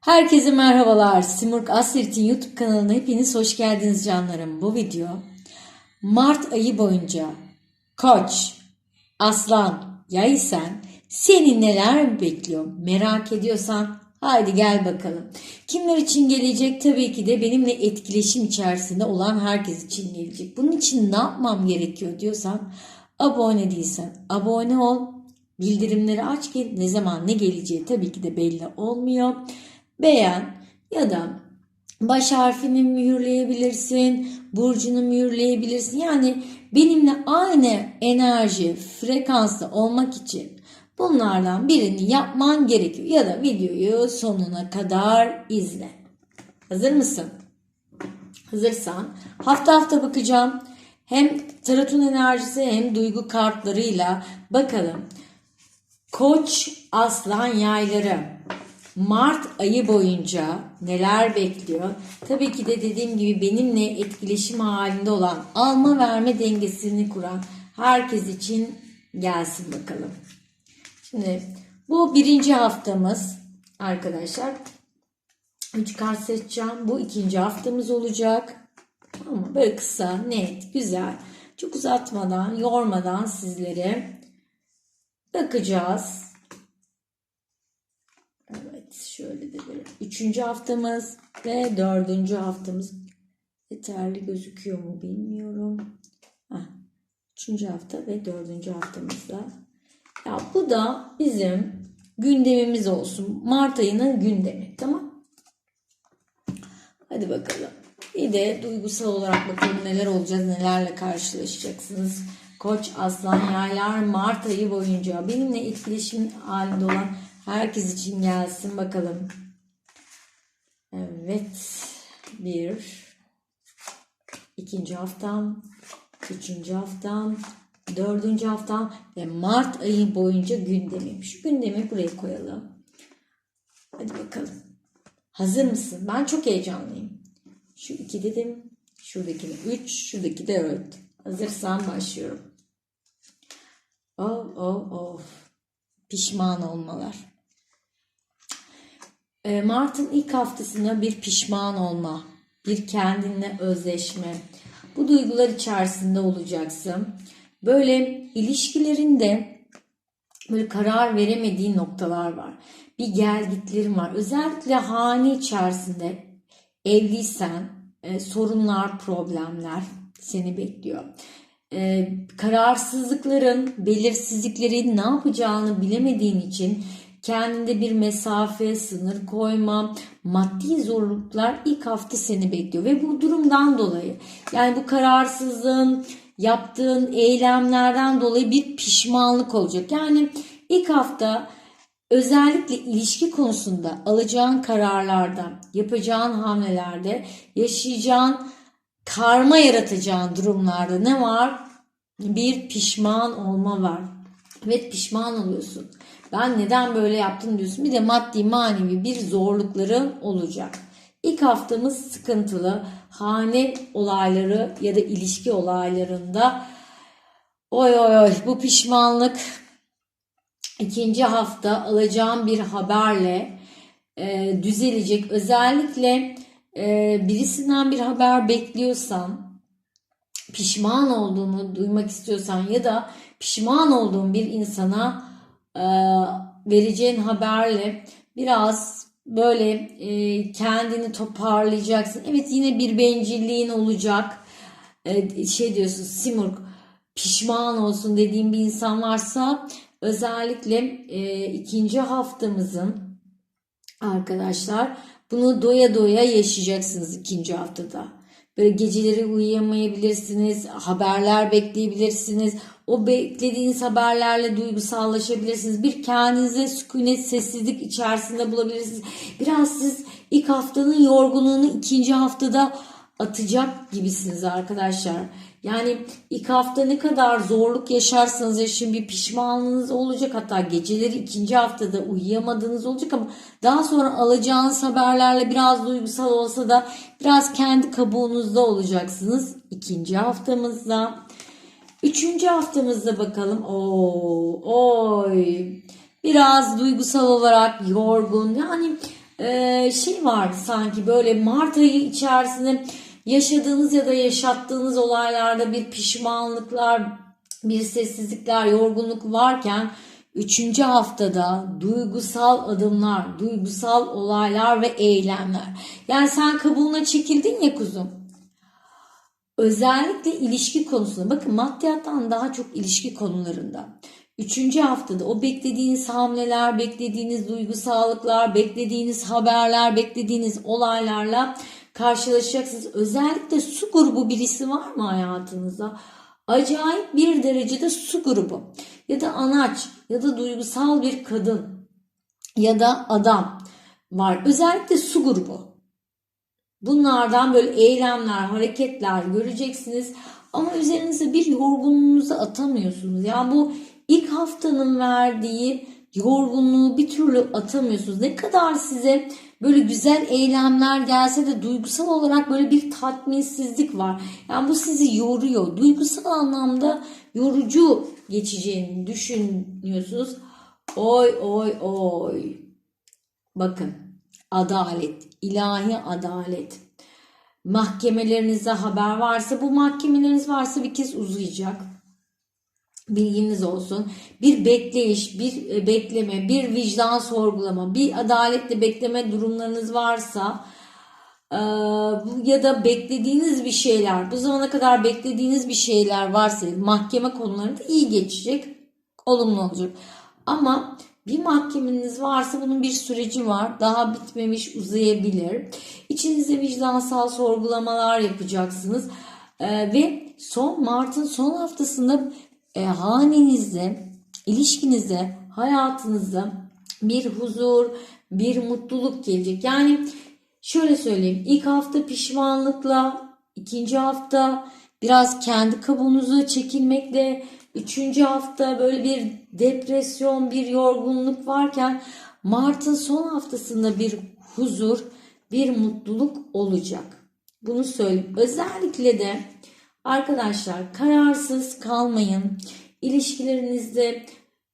Herkese merhabalar. Simurg Asirt'in YouTube kanalına hepiniz hoş geldiniz canlarım. Bu video Mart ayı boyunca Koç, Aslan, Yay sen seni neler bekliyor merak ediyorsan haydi gel bakalım. Kimler için gelecek? Tabii ki de benimle etkileşim içerisinde olan herkes için gelecek. Bunun için ne yapmam gerekiyor diyorsan abone değilsen abone ol. Bildirimleri aç ki ne zaman ne geleceği tabii ki de belli olmuyor beğen ya da baş harfini mühürleyebilirsin, burcunu mühürleyebilirsin. Yani benimle aynı enerji, frekansta olmak için bunlardan birini yapman gerekiyor. Ya da videoyu sonuna kadar izle. Hazır mısın? Hazırsan hafta hafta bakacağım. Hem tarotun enerjisi hem duygu kartlarıyla bakalım. Koç aslan yayları Mart ayı boyunca neler bekliyor? Tabii ki de dediğim gibi benimle etkileşim halinde olan alma verme dengesini kuran herkes için gelsin bakalım. Şimdi bu birinci haftamız arkadaşlar. Üç kart seçeceğim. Bu ikinci haftamız olacak. Ama böyle kısa, net, güzel. Çok uzatmadan, yormadan sizlere bakacağız. Şöyle de böyle. Üçüncü haftamız ve dördüncü haftamız. Yeterli gözüküyor mu bilmiyorum. Heh. Üçüncü hafta ve dördüncü haftamızda. Ya bu da bizim gündemimiz olsun. Mart ayının gündemi. Tamam. Hadi bakalım. Bir de duygusal olarak bakalım neler olacağız, nelerle karşılaşacaksınız. Koç, aslan, yaylar Mart ayı boyunca benimle etkileşim halinde olan herkes için gelsin bakalım. Evet. Bir. ikinci haftam. Üçüncü haftam. Dördüncü haftam. Ve Mart ayı boyunca gündemim. Şu gündemi buraya koyalım. Hadi bakalım. Hazır mısın? Ben çok heyecanlıyım. Şu iki dedim. Şuradaki de üç. Şuradaki de dört. Hazırsan başlıyorum. Oh oh oh. Pişman olmalar. E, Mart'ın ilk haftasında bir pişman olma, bir kendinle özleşme. Bu duygular içerisinde olacaksın. Böyle ilişkilerinde böyle karar veremediğin noktalar var. Bir gelgitlerin var. Özellikle hane içerisinde evliysen e, sorunlar, problemler seni bekliyor. E, kararsızlıkların, belirsizliklerin ne yapacağını bilemediğin için kendinde bir mesafe, sınır koyma, maddi zorluklar ilk hafta seni bekliyor ve bu durumdan dolayı yani bu kararsızlığın yaptığın eylemlerden dolayı bir pişmanlık olacak. Yani ilk hafta özellikle ilişki konusunda alacağın kararlarda, yapacağın hamlelerde, yaşayacağın karma yaratacağın durumlarda ne var? Bir pişman olma var. Evet pişman oluyorsun. Ben neden böyle yaptım diyorsun. Bir de maddi manevi bir zorlukların olacak. İlk haftamız sıkıntılı. Hane olayları ya da ilişki olaylarında oy oy oy bu pişmanlık ikinci hafta alacağım bir haberle e, düzelecek. Özellikle e, birisinden bir haber bekliyorsan pişman olduğunu duymak istiyorsan ya da pişman olduğun bir insana e, vereceğin haberle biraz böyle e, kendini toparlayacaksın. Evet yine bir bencilliğin olacak. E, şey diyorsun Simurg pişman olsun dediğim bir insan varsa özellikle e, ikinci haftamızın arkadaşlar bunu doya doya yaşayacaksınız ikinci haftada. Böyle geceleri uyuyamayabilirsiniz, haberler bekleyebilirsiniz. O beklediğiniz haberlerle duygusallaşabilirsiniz. Bir kendinize sükunet, sessizlik içerisinde bulabilirsiniz. Biraz siz ilk haftanın yorgunluğunu ikinci haftada atacak gibisiniz arkadaşlar. Yani ilk hafta ne kadar zorluk yaşarsanız yaşayın bir pişmanlığınız olacak. Hatta geceleri ikinci haftada uyuyamadığınız olacak ama daha sonra alacağınız haberlerle biraz duygusal olsa da biraz kendi kabuğunuzda olacaksınız. ikinci haftamızda. Üçüncü haftamızda bakalım. Oo, oy. Biraz duygusal olarak yorgun. Yani şey vardı sanki böyle Mart ayı içerisinde yaşadığınız ya da yaşattığınız olaylarda bir pişmanlıklar, bir sessizlikler, yorgunluk varken üçüncü haftada duygusal adımlar, duygusal olaylar ve eylemler. Yani sen kabuğuna çekildin ya kuzum. Özellikle ilişki konusunda bakın maddiyattan daha çok ilişki konularında. Üçüncü haftada o beklediğiniz hamleler, beklediğiniz duygusallıklar, beklediğiniz haberler, beklediğiniz olaylarla karşılaşacaksınız. Özellikle su grubu birisi var mı hayatınızda? Acayip bir derecede su grubu ya da anaç ya da duygusal bir kadın ya da adam var. Özellikle su grubu. Bunlardan böyle eylemler, hareketler göreceksiniz. Ama üzerinize bir yorgunluğunuzu atamıyorsunuz. Yani bu ilk haftanın verdiği yorgunluğu bir türlü atamıyorsunuz. Ne kadar size böyle güzel eylemler gelse de duygusal olarak böyle bir tatminsizlik var. Yani bu sizi yoruyor. Duygusal anlamda yorucu geçeceğini düşünüyorsunuz. Oy oy oy. Bakın adalet, ilahi adalet. Mahkemelerinizde haber varsa bu mahkemeleriniz varsa bir kez uzayacak. Bilginiz olsun. Bir bekleyiş, bir e, bekleme, bir vicdan sorgulama, bir adaletle bekleme durumlarınız varsa e, ya da beklediğiniz bir şeyler, bu zamana kadar beklediğiniz bir şeyler varsa mahkeme konularında iyi geçecek, olumlu olacak. Ama bir mahkemeniz varsa bunun bir süreci var. Daha bitmemiş uzayabilir. İçinizde vicdansal sorgulamalar yapacaksınız. Ee, ve son Mart'ın son haftasında e, hanenizde, ilişkinizde, hayatınızda bir huzur, bir mutluluk gelecek. Yani şöyle söyleyeyim. ilk hafta pişmanlıkla, ikinci hafta biraz kendi kabuğunuza çekilmekle, Üçüncü hafta böyle bir depresyon, bir yorgunluk varken Mart'ın son haftasında bir huzur, bir mutluluk olacak. Bunu söyleyeyim. Özellikle de arkadaşlar kararsız kalmayın. İlişkilerinizde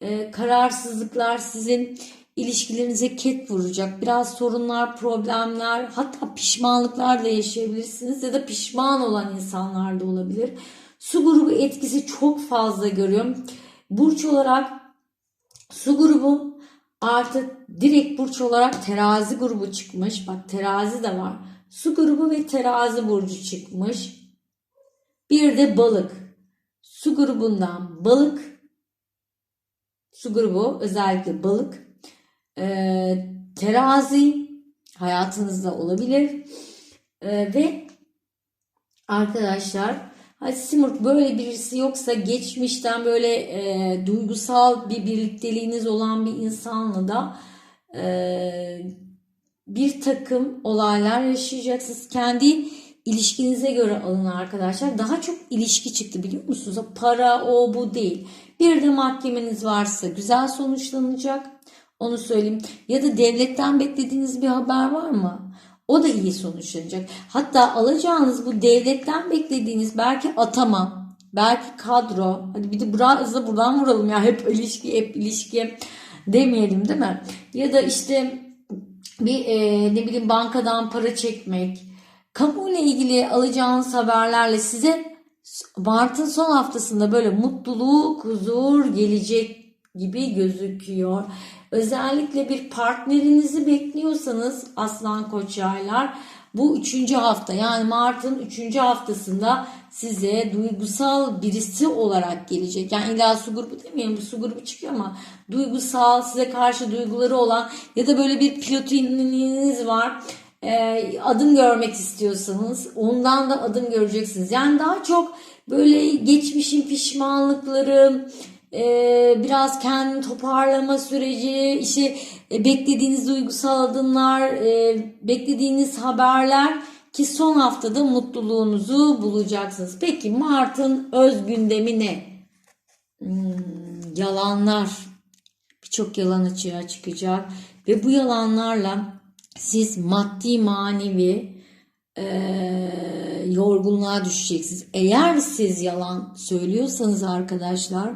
e, kararsızlıklar sizin ilişkilerinize ket vuracak. Biraz sorunlar, problemler, hatta pişmanlıklar da yaşayabilirsiniz ya da pişman olan insanlar da olabilir. Su grubu etkisi çok fazla görüyorum. Burç olarak su grubu artık direkt burç olarak terazi grubu çıkmış. Bak terazi de var. Su grubu ve terazi burcu çıkmış. Bir de balık. Su grubundan balık. Su grubu özellikle balık. Ee, terazi hayatınızda olabilir. Ee, ve arkadaşlar Hadi Simurg böyle birisi yoksa geçmişten böyle e, duygusal bir birlikteliğiniz olan bir insanla da e, bir takım olaylar yaşayacaksınız. Kendi ilişkinize göre alın arkadaşlar. Daha çok ilişki çıktı biliyor musunuz? Para o bu değil. Bir de mahkemeniz varsa güzel sonuçlanacak. Onu söyleyeyim. Ya da devletten beklediğiniz bir haber var mı? O da iyi sonuçlanacak. Hatta alacağınız bu devletten beklediğiniz belki atama, belki kadro. Hadi bir de biraz da buradan vuralım ya hep ilişki, hep ilişki demeyelim değil mi? Ya da işte bir e, ne bileyim bankadan para çekmek. Kamuyla ilgili alacağınız haberlerle size Mart'ın son haftasında böyle mutluluk, huzur gelecek gibi gözüküyor. Özellikle bir partnerinizi bekliyorsanız aslan koç yaylar bu üçüncü hafta yani Mart'ın üçüncü haftasında size duygusal birisi olarak gelecek. Yani illa su grubu demeyelim bu su grubu çıkıyor ama duygusal size karşı duyguları olan ya da böyle bir pilotininiz var. Ee, adım görmek istiyorsanız ondan da adım göreceksiniz. Yani daha çok böyle geçmişin pişmanlıkları, e, biraz kendini toparlama süreci, işte e, beklediğiniz duygusal adımlar, e, beklediğiniz haberler ki son haftada mutluluğunuzu bulacaksınız. Peki Mart'ın öz gündemi ne? Hmm, yalanlar. Birçok yalan açığa çıkacak ve bu yalanlarla siz maddi manevi e, yorgunluğa düşeceksiniz. Eğer siz yalan söylüyorsanız arkadaşlar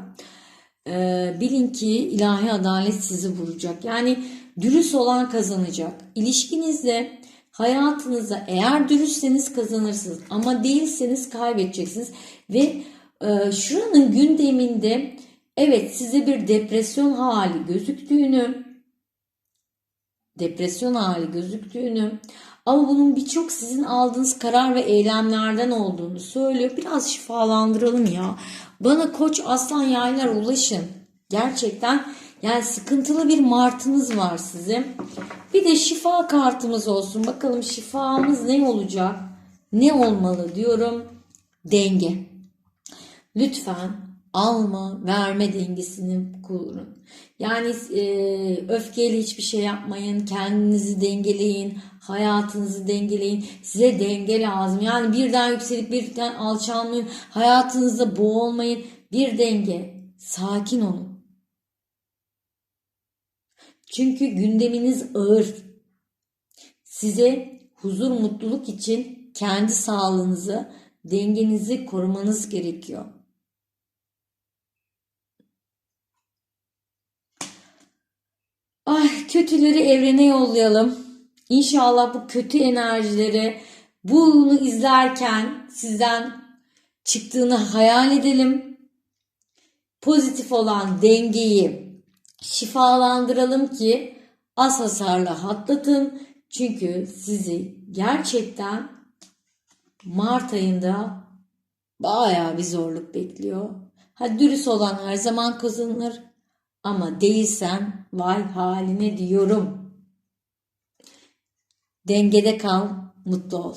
e, bilin ki ilahi adalet sizi vuracak. Yani Dürüst olan kazanacak. İlişkinizde hayatınızda eğer dürüstseniz kazanırsınız ama değilseniz kaybedeceksiniz ve e, şuranın gündeminde evet size bir depresyon hali gözüktüğünü depresyon hali gözüktüğünü ama bunun birçok sizin aldığınız karar ve eylemlerden olduğunu söylüyor. Biraz şifalandıralım ya. Bana koç aslan yaylar ulaşın. Gerçekten yani sıkıntılı bir martınız var sizin. Bir de şifa kartımız olsun. Bakalım şifamız ne olacak? Ne olmalı diyorum. Denge. Lütfen alma verme dengesini kurun. Yani e, öfkeyle hiçbir şey yapmayın. Kendinizi dengeleyin. Hayatınızı dengeleyin. Size denge lazım. Yani birden yükselip birden alçalmayın. Hayatınızda boğulmayın. Bir denge. Sakin olun. Çünkü gündeminiz ağır. Size huzur, mutluluk için kendi sağlığınızı, dengenizi korumanız gerekiyor. Ay kötüleri evrene yollayalım. İnşallah bu kötü enerjileri bunu izlerken sizden çıktığını hayal edelim. Pozitif olan dengeyi şifalandıralım ki az hasarla atlatın. Çünkü sizi gerçekten Mart ayında bayağı bir zorluk bekliyor. Ha dürüst olan her zaman kazanır ama değilsen vay haline diyorum. Dengede kal, mutlu ol.